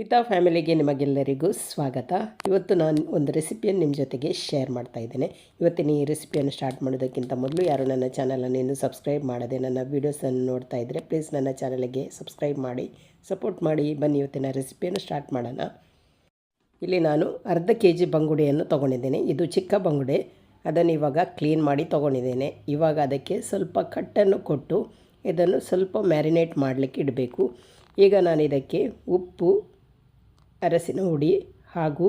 ಮಿತಾ ಫ್ಯಾಮಿಲಿಗೆ ನಿಮಗೆಲ್ಲರಿಗೂ ಸ್ವಾಗತ. ಇವತ್ತು ನಾನು ಒಂದು ರೆಸಿಪಿಯನ್ನು ನಿಮ್ಮ ಜೊತೆಗೆ ಶೇರ್ ಮಾಡ್ತಾ ಇದ್ದೇನೆ. ಇವತ್ತಿನ ಈ ರೆಸಿಪಿಯನ್ನು ಸ್ಟಾರ್ಟ್ ಮಾಡೋದಕ್ಕಿಂತ ಮೊದಲು ಯಾರು ನನ್ನ ಚಾನಲನ್ನು ಇನ್ನೂ ಸಬ್ಸ್ಕ್ರೈಬ್ ಮಾಡದೆ ನನ್ನ ವೀಡಿಯೋಸನ್ನು ನೋಡ್ತಾ ಇದ್ದರೆ ಪ್ಲೀಸ್ ನನ್ನ ಚಾನಲಿಗೆ ಸಬ್ಸ್ಕ್ರೈಬ್ ಮಾಡಿ ಸಪೋರ್ಟ್ ಮಾಡಿ, ಬನ್ನಿ ಇವತ್ತಿನ ರೆಸಿಪಿಯನ್ನು ಸ್ಟಾರ್ಟ್ ಮಾಡೋಣ. ಇಲ್ಲಿ ನಾನು ಅರ್ಧ ಕೆ ಜಿ ಬಂಗುಡೆಯನ್ನು ತೊಗೊಂಡಿದ್ದೇನೆ. ಇದು ಚಿಕ್ಕ ಬಂಗುಡೆ. ಅದನ್ನು ಇವಾಗ ಕ್ಲೀನ್ ಮಾಡಿ ತೊಗೊಂಡಿದ್ದೇನೆ. ಇವಾಗ ಅದಕ್ಕೆ ಸ್ವಲ್ಪ ಕಟ್ಟನ್ನು ಕೊಟ್ಟು ಇದನ್ನು ಸ್ವಲ್ಪ ಮ್ಯಾರಿನೇಟ್ ಮಾಡಲಿಕ್ಕೆ ಇಡಬೇಕು. ಈಗ ನಾನು ಇದಕ್ಕೆ ಉಪ್ಪು ಅರಸಿನ ಹುಡಿ ಹಾಗೂ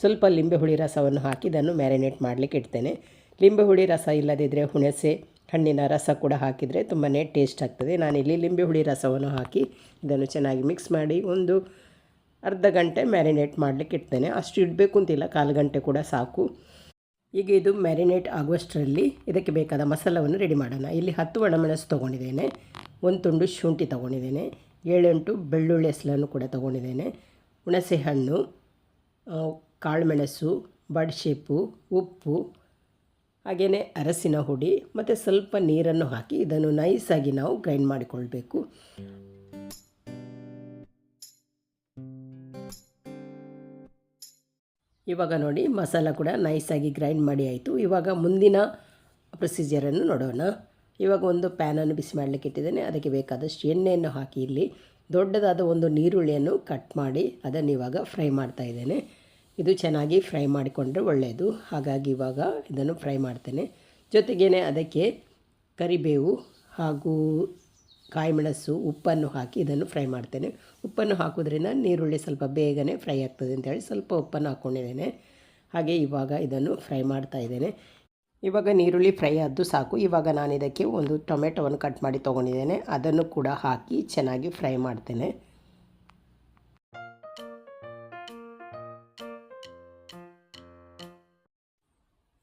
ಸ್ವಲ್ಪ ಲಿಂಬೆ ಹುಳಿ ರಸವನ್ನು ಹಾಕಿ ಇದನ್ನು ಮ್ಯಾರಿನೇಟ್ ಮಾಡಲಿಕ್ಕೆ ಇಡ್ತೇನೆ. ಲಿಂಬೆ ಹುಳಿ ರಸ ಇಲ್ಲದಿದ್ದರೆ ಹುಣಸೆ ಹಣ್ಣಿನ ರಸ ಕೂಡ ಹಾಕಿದರೆ ತುಂಬಾ ಟೇಸ್ಟ್ ಆಗ್ತದೆ. ನಾನಿಲ್ಲಿ ಲಿಂಬೆ ಹುಳಿ ರಸವನ್ನು ಹಾಕಿ ಇದನ್ನು ಚೆನ್ನಾಗಿ ಮಿಕ್ಸ್ ಮಾಡಿ ಒಂದು ಅರ್ಧ ಗಂಟೆ ಮ್ಯಾರಿನೇಟ್ ಮಾಡಲಿಕ್ಕೆ ಇಡ್ತೇನೆ. ಅಷ್ಟು ಇಡಬೇಕು ಅಂತಿಲ್ಲ ಕಾಲು ಗಂಟೆ ಕೂಡ ಸಾಕು. ಈಗ ಇದು ಮ್ಯಾರಿನೇಟ್ ಆಗುವಷ್ಟರಲ್ಲಿ ಇದಕ್ಕೆ ಬೇಕಾದ ಮಸಾಲವನ್ನು ರೆಡಿ ಮಾಡೋಣ. ಇಲ್ಲಿ ಹತ್ತು ಒಣಮೆಣಸು ತೊಗೊಂಡಿದ್ದೇನೆ, ಒಂದು ತುಂಡು ಶುಂಠಿ ತೊಗೊಂಡಿದ್ದೇನೆ, ಏಳೆಂಟು ಬೆಳ್ಳುಳ್ಳಿ ಹೆಸಲನ್ನು ಕೂಡ ತೊಗೊಂಡಿದ್ದೇನೆ. ಹುಣಸೆ ಹಣ್ಣು ಕಾಳುಮೆಣಸು, ಬಡ್ಶೇಪು, ಉಪ್ಪು ಹಾಗೆಯೇ ಅರಸಿನ ಹುಡಿ ಮತ್ತು ಸ್ವಲ್ಪ ನೀರನ್ನು ಹಾಕಿ ಇದನ್ನು ನೈಸಾಗಿ ನಾವು ಗ್ರೈಂಡ್ ಮಾಡಿಕೊಳ್ಬೇಕು. ಇವಾಗ ನೋಡಿ ಮಸಾಲ ಕೂಡ ನೈಸಾಗಿ ಗ್ರೈಂಡ್ ಮಾಡಿ ಆಯಿತು. ಇವಾಗ ಮುಂದಿನ ಪ್ರೊಸೀಜರನ್ನು ನೋಡೋಣ. ಇವಾಗ ಒಂದು ಪ್ಯಾನನ್ನು ಬಿಸಿ ಮಾಡಲಿಕ್ಕೆ ಇಟ್ಟಿದ್ದೇನೆ. ಅದಕ್ಕೆ ಬೇಕಾದಷ್ಟು ಎಣ್ಣೆಯನ್ನು ಹಾಕಿ ಇಲ್ಲಿ ದೊಡ್ಡದಾದ ಒಂದು ನೀರುಳ್ಳಿಯನ್ನು ಕಟ್ ಮಾಡಿ ಅದನ್ನು ಇವಾಗ ಫ್ರೈ ಮಾಡ್ತಾ ಇದ್ದೇನೆ. ಇದು ಚೆನ್ನಾಗಿ ಫ್ರೈ ಮಾಡಿಕೊಂಡ್ರೆ ಒಳ್ಳೆಯದು ಹಾಗಾಗಿ ಇವಾಗ ಇದನ್ನು ಫ್ರೈ ಮಾಡ್ತೇನೆ. ಜೊತೆಗೇ ಅದಕ್ಕೆ ಕರಿಬೇವು ಹಾಗೂ ಕಾಯಿಮೆಣಸು, ಉಪ್ಪನ್ನು ಹಾಕಿ ಇದನ್ನು ಫ್ರೈ ಮಾಡ್ತೇನೆ. ಉಪ್ಪನ್ನು ಹಾಕೋದ್ರಿಂದ ನೀರುಳ್ಳಿ ಸ್ವಲ್ಪ ಬೇಗನೆ ಫ್ರೈ ಆಗ್ತದೆ ಅಂತೇಳಿ ಸ್ವಲ್ಪ ಉಪ್ಪನ್ನು ಹಾಕ್ಕೊಂಡಿದ್ದೇನೆ ಹಾಗೆ ಇವಾಗ ಇದನ್ನು ಫ್ರೈ ಮಾಡ್ತಾ ಇದ್ದೇನೆ. ಇವಾಗ ನೀರುಳ್ಳಿ ಫ್ರೈ ಆದ್ದು ಸಾಕು. ಇವಾಗ ನಾನು ಇದಕ್ಕೆ ಒಂದು ಟೊಮೆಟೊವನ್ನು ಕಟ್ ಮಾಡಿ ತೊಗೊಂಡಿದ್ದೇನೆ. ಅದನ್ನು ಕೂಡ ಹಾಕಿ ಚೆನ್ನಾಗಿ ಫ್ರೈ ಮಾಡ್ತೇನೆ.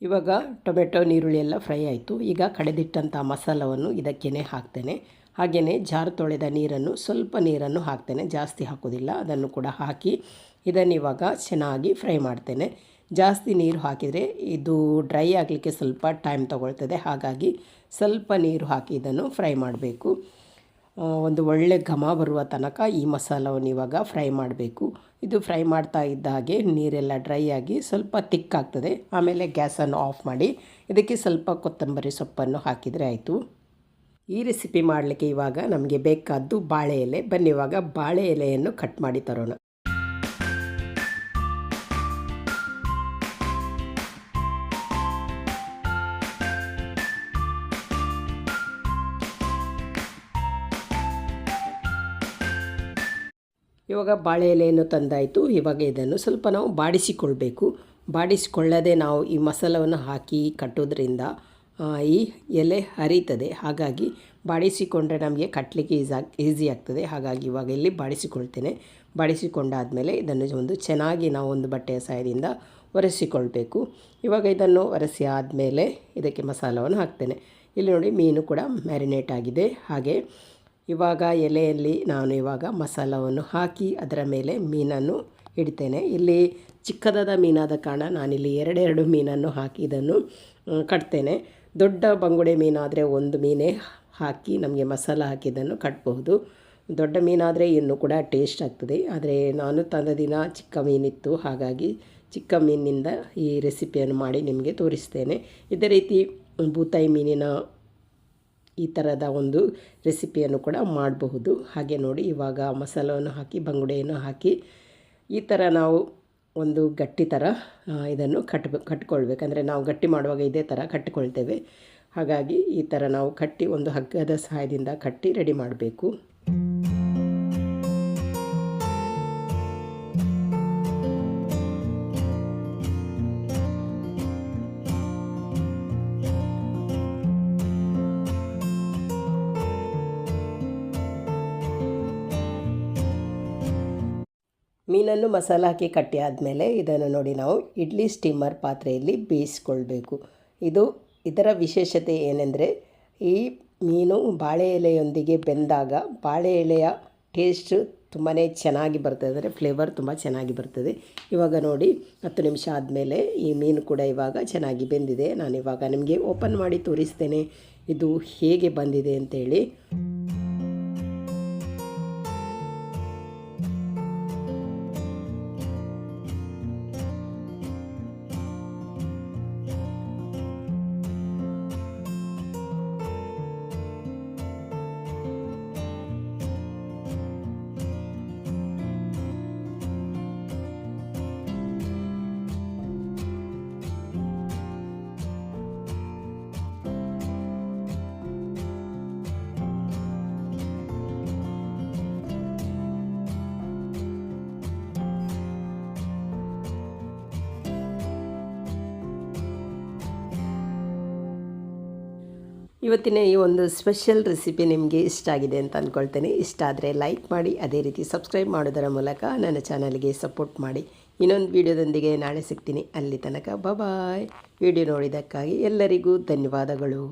ಇವಾಗ ಟೊಮೆಟೊ ನೀರುಳ್ಳಿ ಎಲ್ಲ ಫ್ರೈ ಆಯಿತು. ಈಗ ಕಡೆದಿಟ್ಟಂಥ ಮಸಾಲವನ್ನು ಇದಕ್ಕೇ ಹಾಕ್ತೇನೆ. ಹಾಗೆಯೇ ಜಾರು ತೊಳೆದ ನೀರನ್ನು ಸ್ವಲ್ಪ ನೀರನ್ನು ಹಾಕ್ತೇನೆ. ಜಾಸ್ತಿ ಹಾಕೋದಿಲ್ಲ. ಅದನ್ನು ಕೂಡ ಹಾಕಿ ಇದನ್ನು ಇವಾಗ ಚೆನ್ನಾಗಿ ಫ್ರೈ ಮಾಡ್ತೇನೆ. ಜಾಸ್ತಿ ನೀರು ಹಾಕಿದರೆ ಇದು ಡ್ರೈ ಆಗಲಿಕ್ಕೆ ಸ್ವಲ್ಪ ಟೈಮ್ ತಗೊಳ್ತದೆ. ಹಾಗಾಗಿ ಸ್ವಲ್ಪ ನೀರು ಹಾಕಿ ಇದನ್ನು ಫ್ರೈ ಮಾಡಬೇಕು. ಒಂದು ಒಳ್ಳೆ ಘಮ ಬರುವ ತನಕ ಈ ಮಸಾಲವನ್ನು ಇವಾಗ ಫ್ರೈ ಮಾಡಬೇಕು. ಇದು ಫ್ರೈ ಮಾಡ್ತಾ ಇದ್ದ ಹಾಗೆ ನೀರೆಲ್ಲ ಡ್ರೈ ಆಗಿ ಸ್ವಲ್ಪ ತಿಕ್ಕಾಗ್ತದೆ ಆಮೇಲೆ ಗ್ಯಾಸನ್ನು ಆಫ್ ಮಾಡಿ ಇದಕ್ಕೆ ಸ್ವಲ್ಪ ಕೊತ್ತಂಬರಿ ಸೊಪ್ಪನ್ನು ಹಾಕಿದರೆ ಆಯಿತು. ಈ ರೆಸಿಪಿ ಮಾಡಲಿಕ್ಕೆ ಇವಾಗ ನಮಗೆ ಬೇಕಾದ್ದು ಬಾಳೆ ಎಲೆ. ಬನ್ನಿ ಇವಾಗ ಬಾಳೆ ಎಲೆಯನ್ನು ಕಟ್ ಮಾಡಿ ತರೋಣ. ಇವಾಗ ಬಾಳೆ ಎಲೆಯನ್ನು ತಂದಾಯಿತು. ಇವಾಗ ಇದನ್ನು ಸ್ವಲ್ಪ ನಾವು ಬಾಡಿಸಿಕೊಳ್ಬೇಕು. ಬಾಡಿಸಿಕೊಳ್ಳದೆ ನಾವು ಈ ಮಸಾಲವನ್ನು ಹಾಕಿ ಕಟ್ಟೋದ್ರಿಂದ ಈ ಎಲೆ ಹರಿತದೆ. ಹಾಗಾಗಿ ಬಾಡಿಸಿಕೊಂಡ್ರೆ ನಮಗೆ ಕಟ್ಟಲಿಕ್ಕೆ ಈಸ್ ಈಸಿ ಆಗ್ತದೆ. ಹಾಗಾಗಿ ಇವಾಗ ಇಲ್ಲಿ ಬಾಡಿಸಿಕೊಳ್ತೇನೆ. ಬಾಡಿಸಿಕೊಂಡಾದಮೇಲೆ ಇದನ್ನು ಒಂದು ಚೆನ್ನಾಗಿ ನಾವು ಒಂದು ಬಟ್ಟೆಯ ಸಹಾಯದಿಂದ ಒರೆಸಿಕೊಳ್ಬೇಕು. ಇವಾಗ ಇದನ್ನು ಒರೆಸಿ ಆದಮೇಲೆ ಇದಕ್ಕೆ ಮಸಾಲವನ್ನು ಹಾಕ್ತೇನೆ. ಇಲ್ಲಿ ನೋಡಿ ಮೀನು ಕೂಡ ಮ್ಯಾರಿನೇಟ್ ಆಗಿದೆ. ಹಾಗೆ ಇವಾಗ ಎಲೆಯಲ್ಲಿ ನಾನು ಇವಾಗ ಮಸಾಲವನ್ನು ಹಾಕಿ ಅದರ ಮೇಲೆ ಮೀನನ್ನು ಇಡ್ತೇನೆ. ಇಲ್ಲಿ ಚಿಕ್ಕದಾದ ಮೀನಾದ ಕಾರಣ ನಾನಿಲ್ಲಿ ಎರಡೆರಡು ಮೀನನ್ನು ಹಾಕಿ ಇದನ್ನು ಕಟ್ತೇನೆ. ದೊಡ್ಡ ಬಂಗುಡೆ ಮೀನಾದರೆ ಒಂದು ಮೀನೇ ಹಾಕಿ ನಮಗೆ ಮಸಾಲ ಹಾಕಿದ್ದನ್ನು ಕಟ್ಬಹುದು. ದೊಡ್ಡ ಮೀನಾದರೆ ಇನ್ನೂ ಕೂಡ ಟೇಸ್ಟ್ ಆಗ್ತದೆ. ಆದರೆ ನಾನು ತಂದ ದಿನ ಚಿಕ್ಕ ಮೀನಿತ್ತು. ಹಾಗಾಗಿ ಚಿಕ್ಕ ಮೀನಿನಿಂದ ಈ ರೆಸಿಪಿಯನ್ನು ಮಾಡಿ ನಿಮಗೆ ತೋರಿಸ್ತೇನೆ. ಇದೇ ರೀತಿ ಬೂತಾಯಿ ಮೀನಿನ ಈ ಥರದ ಒಂದು ರೆಸಿಪಿಯನ್ನು ಕೂಡ ಮಾಡಬಹುದು. ಹಾಗೆ ನೋಡಿ, ಇವಾಗ ಮಸಾಲವನ್ನು ಹಾಕಿ, ಬಂಗುಡೆಯನ್ನು ಹಾಕಿ, ಈ ಥರ ನಾವು ಒಂದು ಗಟ್ಟಿ ಥರ ಇದನ್ನು ಕಟ್ಬೇಕು ಕಟ್ಕೊಳ್ಬೇಕು. ಅಂದರೆ ನಾವು ಗಟ್ಟಿ ಮಾಡುವಾಗ ಇದೇ ಥರ ಕಟ್ಟಿಕೊಳ್ತೇವೆ ಹಾಗಾಗಿ ಈ ಥರ ನಾವು ಕಟ್ಟಿ ಒಂದು ಹಗ್ಗದ ಸಹಾಯದಿಂದ ಕಟ್ಟಿ ರೆಡಿ ಮಾಡಬೇಕು. ಮೀನನ್ನು ಮಸಾಲ ಹಾಕಿ ಕಟ್ಟಿ ಆದಮೇಲೆ ಇದನ್ನು ನೋಡಿ ನಾವು ಇಡ್ಲಿ ಸ್ಟೀಮರ್ ಪಾತ್ರೆಯಲ್ಲಿ ಬೇಯಿಸ್ಕೊಳ್ಬೇಕು. ಇದು ಇದರ ವಿಶೇಷತೆ ಏನೆಂದರೆ ಈ ಮೀನು ಬಾಳೆ ಎಲೆಯೊಂದಿಗೆ ಬೆಂದಾಗ ಬಾಳೆ ಎಲೆಯ ಟೇಸ್ಟ್ ತುಂಬಾ ಚೆನ್ನಾಗಿ ಬರ್ತದೆ. ಅಂದರೆ ಫ್ಲೇವರ್ ತುಂಬ ಚೆನ್ನಾಗಿ ಬರ್ತದೆ. ಇವಾಗ ನೋಡಿ, ಹತ್ತು ನಿಮಿಷ ಆದಮೇಲೆ ಈ ಮೀನು ಕೂಡ ಇವಾಗ ಚೆನ್ನಾಗಿ ಬೆಂದಿದೆ. ನಾನು ಇವಾಗ ನಿಮಗೆ ಓಪನ್ ಮಾಡಿ ತೋರಿಸ್ತೇನೆ. ಇದು ಹೇಗೆ ಬಂದಿದೆ ಅಂತೇಳಿ. ಇವತ್ತಿನ ಈ ಒಂದು ಸ್ಪೆಷಲ್ ರೆಸಿಪಿ ನಿಮಗೆ ಇಷ್ಟ ಆಗಿದೆ ಅಂತ ಅಂದ್ಕೊಳ್ತೇನೆ ಇಷ್ಟ ಆದರೆ ಲೈಕ್ ಮಾಡಿ, ಅದೇ ರೀತಿ ಸಬ್ಸ್ಕ್ರೈಬ್ ಮಾಡೋದರ ಮೂಲಕ ನನ್ನ ಚಾನಲ್ಗೆ ಸಪೋರ್ಟ್ ಮಾಡಿ. ಇನ್ನೊಂದು ವಿಡಿಯೋದೊಂದಿಗೆ ನಾಳೆ ಸಿಗ್ತೀನಿ. ಅಲ್ಲಿ ತನಕ ಬಾಯ್ ವಿಡಿಯೋ ನೋಡಿದ್ದಕ್ಕಾಗಿ ಎಲ್ಲರಿಗೂ ಧನ್ಯವಾದಗಳು.